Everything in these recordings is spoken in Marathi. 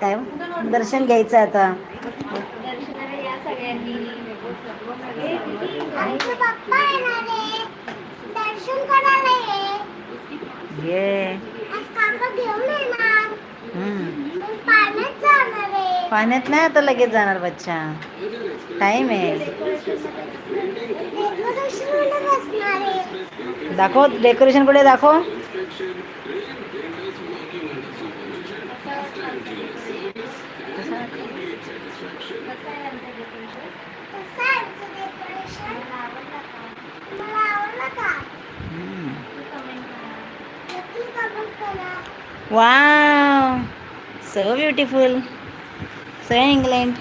काय? दर्शन घ्यायचं आता. ये. पाण्यात नाही आता लगेच जाणार बच्चा. टाइम आहे. दाखव डेकोरेशन कुठे दाखव कसं आहे आमचं डेकोरेशन मला आवडलं का हम्म. नक्की कमेंट करा wow so beautiful so England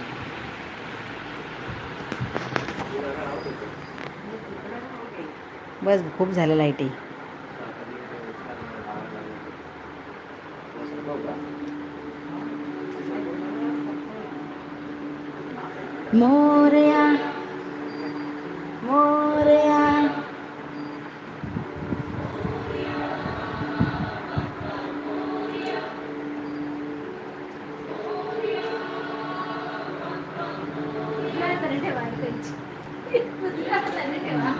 बस खूप झालं लाईटी मोरया मोरया.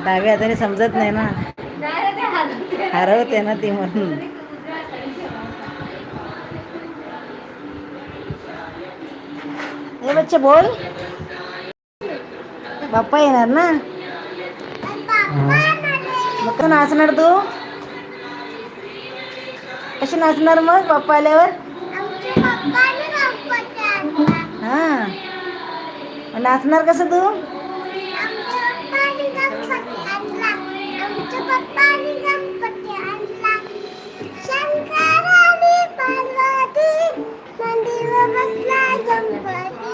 डाव्या हाताने समजत नाही ना. हरवते ना ती म्हणून. हे बच्चे बोल. बाप्पा येणार ना? मग नाचणार तू? कशी नाचणार मग बाप्पा आल्यावर? हा. नाचणार कसं तू? आमच्या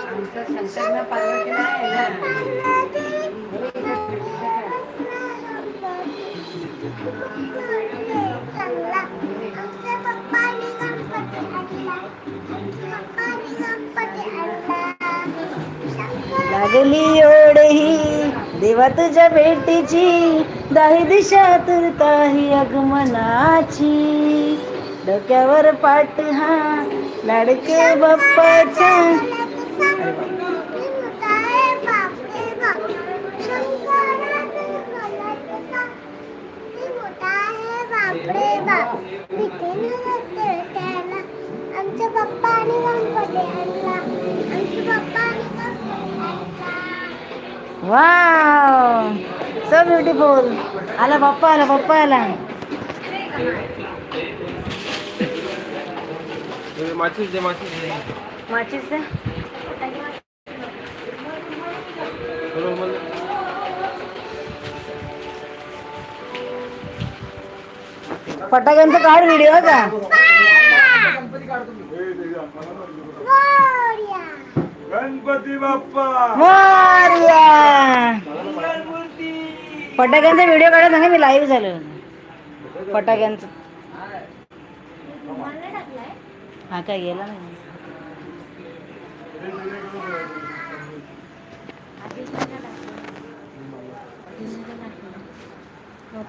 लागली ओढ ही देवा तुझ्या भेटीची दाही दिशा तुरताही अगमनाची डोक्यावर पाठ हा लाडके बाप्पाचा गणपती आणला आमच्या गणपती वाव सो ब्युटिफुल आला बाप्पा आला बाप्पा आला. माचीस दे माचीस दे. माचीस दे. फटाक्यांचा काढ व्हिडिओ का? गोड्या. गणपती बाप्पा. फटाक्यांचा व्हिडिओ काढा सांगा मी लाईव्ह झालो. फटाक्यांचं हा काय गेला नाही.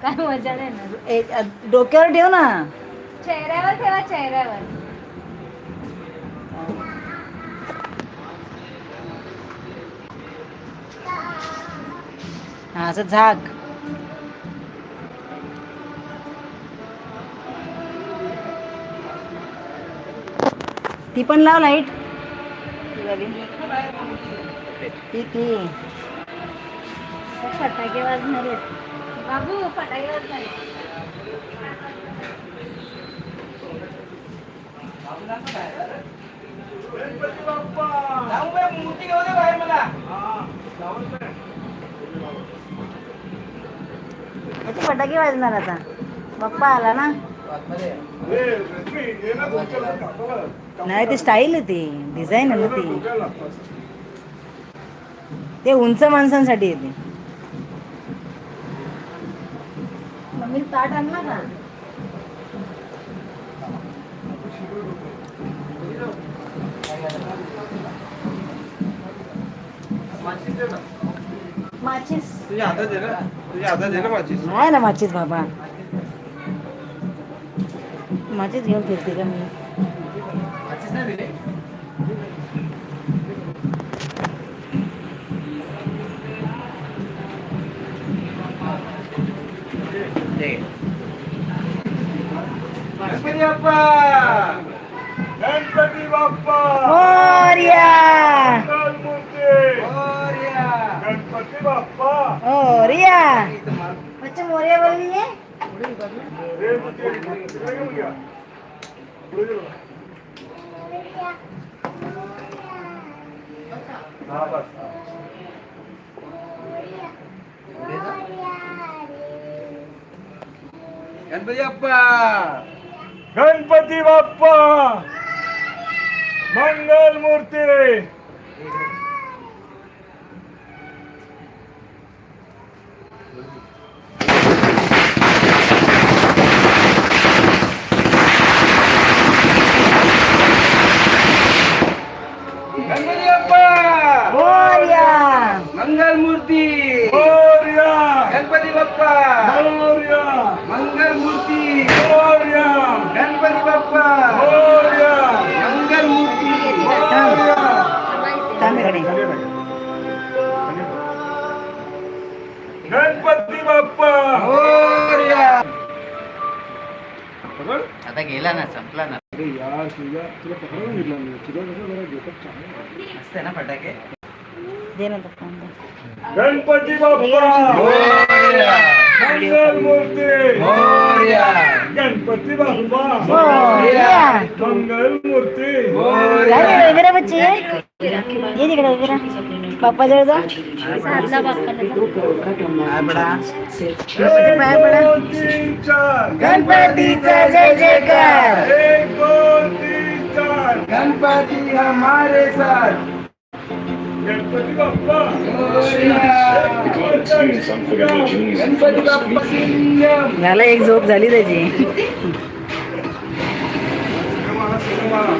काय मजा नाही ना एक अ, डोक्यावर ठेव ना चेहऱ्यावर ठेवा चेहऱ्यावर हा असं झाक ती पण लाव लाइट ती ती फटाके वाजणार आहेत. बाबू फटाके वाजणार. याचे फटाके वाजणार आता? बाप्पा आला ना? नाही ती स्टाईल आहे ती. डिझाईन आहे ना ती. ते उंच माणसांसाठी येते. मम्मी ताट आणला का? माचीस. तुझ्या हातात दे ना? तुझ्या हातात दे ना माचीस? आहे ना माचीस बाबा. माचीस घेऊन फिरते का मी? गणपती बाप्पा गणपती बाप्पा मंगल मूर्ती गणपती बाप्पा मोर्या मंगल मूर्ती मोर्या गणपती बाप्पा मोर्या मंगल मूर्ती मोर्या गणपती बाप्पा मोर्या मंगल मूर्ती मोर्या थांब इकडे गणपती बाप्पा मोरया आता गेला ना संपला ना असते ना फटाके दे ना तो फोन दे. गणपती बाप्पा मोरया मंगल मूर्ती मोरया गणपती बाप्पा! मोर्या! मंगल मूर्ती! काय रे, उभे राहा बच्चे. ये तिकडे राहा. पप्पा जवळ जा. गणपतीचा जय जयकार. एक दोन तीन चार. गणपती हमारे साथ. गणपती बाप्पा गणपती बाप्पा सिंगम झालं एक झोप झाली त्याची सिनेमाला सिनेमाला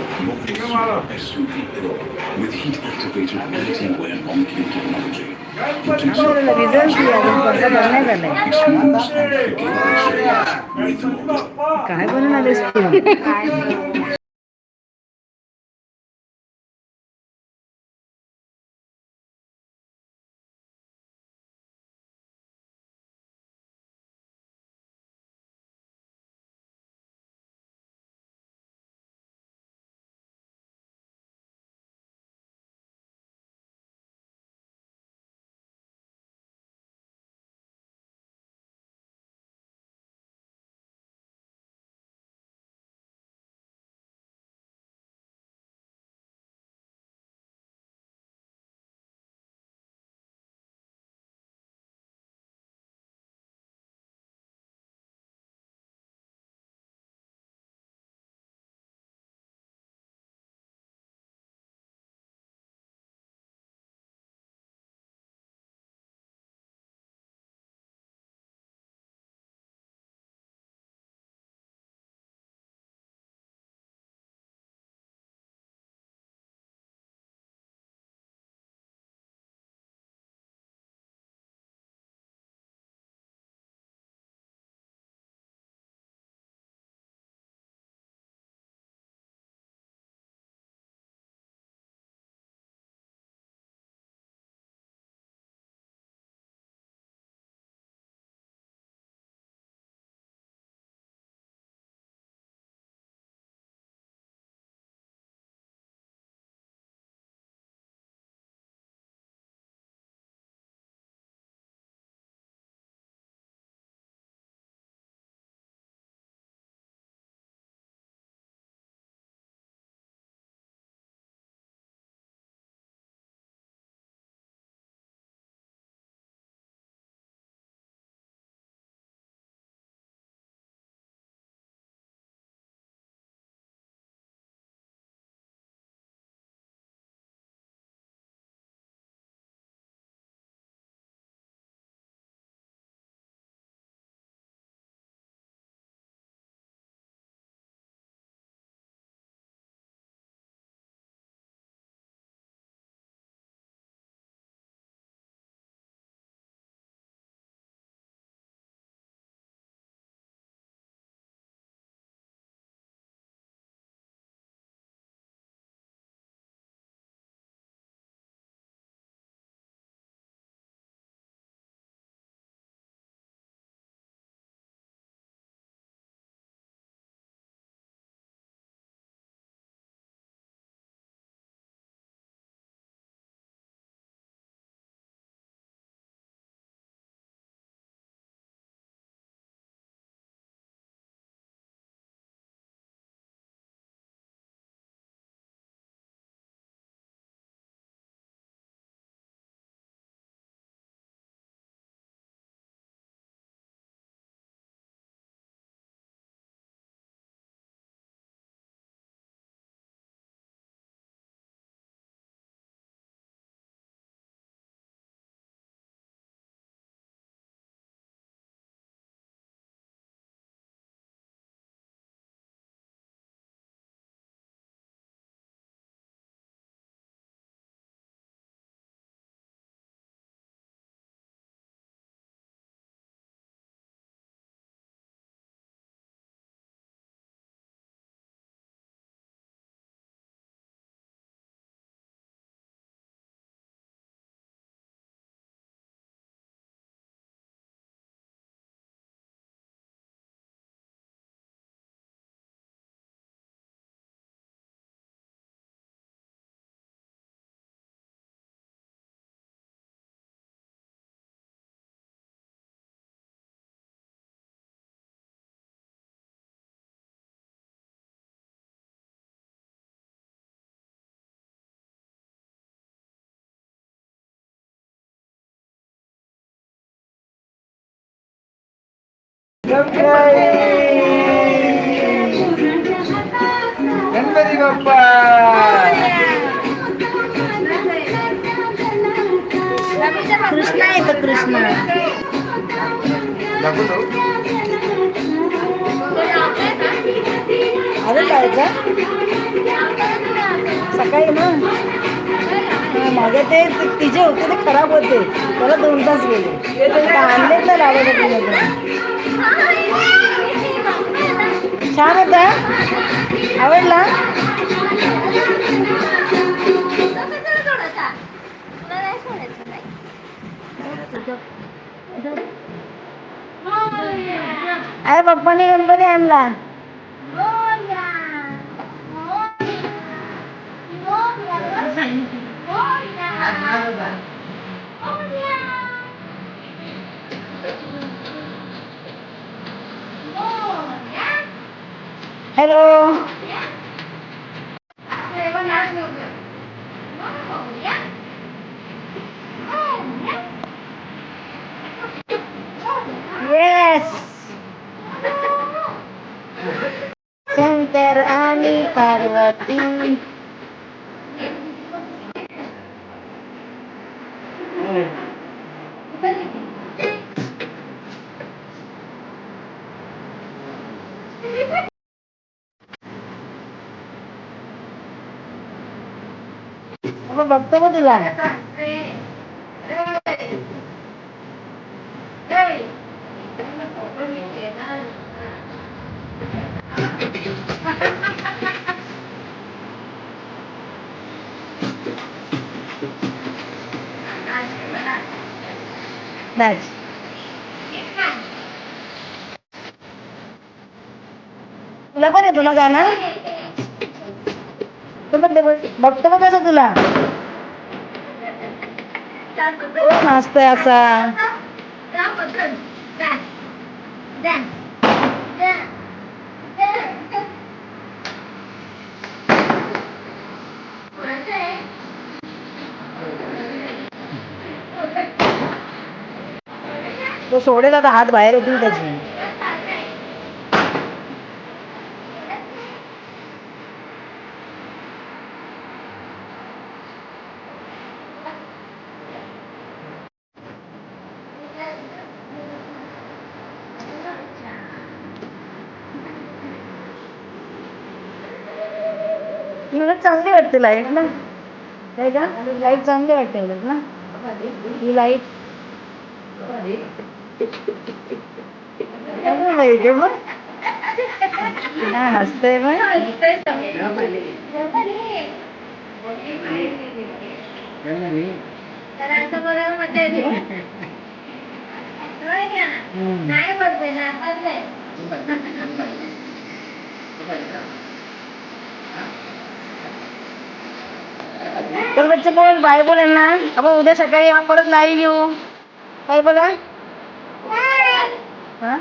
गणपती बाप्पा. कृष्ण आहे तो कृष्ण जायचं सकाळी ना मागे ते तिचे होते ते खराब होते त्याला दोन तास गेले आणले तर लावायला पुण्याकडे छान होता आवडला? अरे पप्पाने गणपती आणला. Hello. Yes. Center Ani Parwati. अब बघतो मग तुला नाच तुला पण येतो ना गाणं तू बघ- बघतो का कसं तुला मस्त असा. तो सोडेल आता हात बाहेर येतील त्याची. मला चांगली वाटते लाइट ना काय का लाइट चांगली वाटते उलट ना ही लाइट लाइट आहे बघ हा हसतंय मग हम्म. नाही बदले ना बदले तर बच्चे बोल बाय बोलेल ना आपण उद्या सकाळी आपण परत लाईव्ह येऊ. काय बोला हा?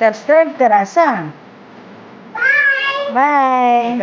सबस्क्राईब करा सांग बाय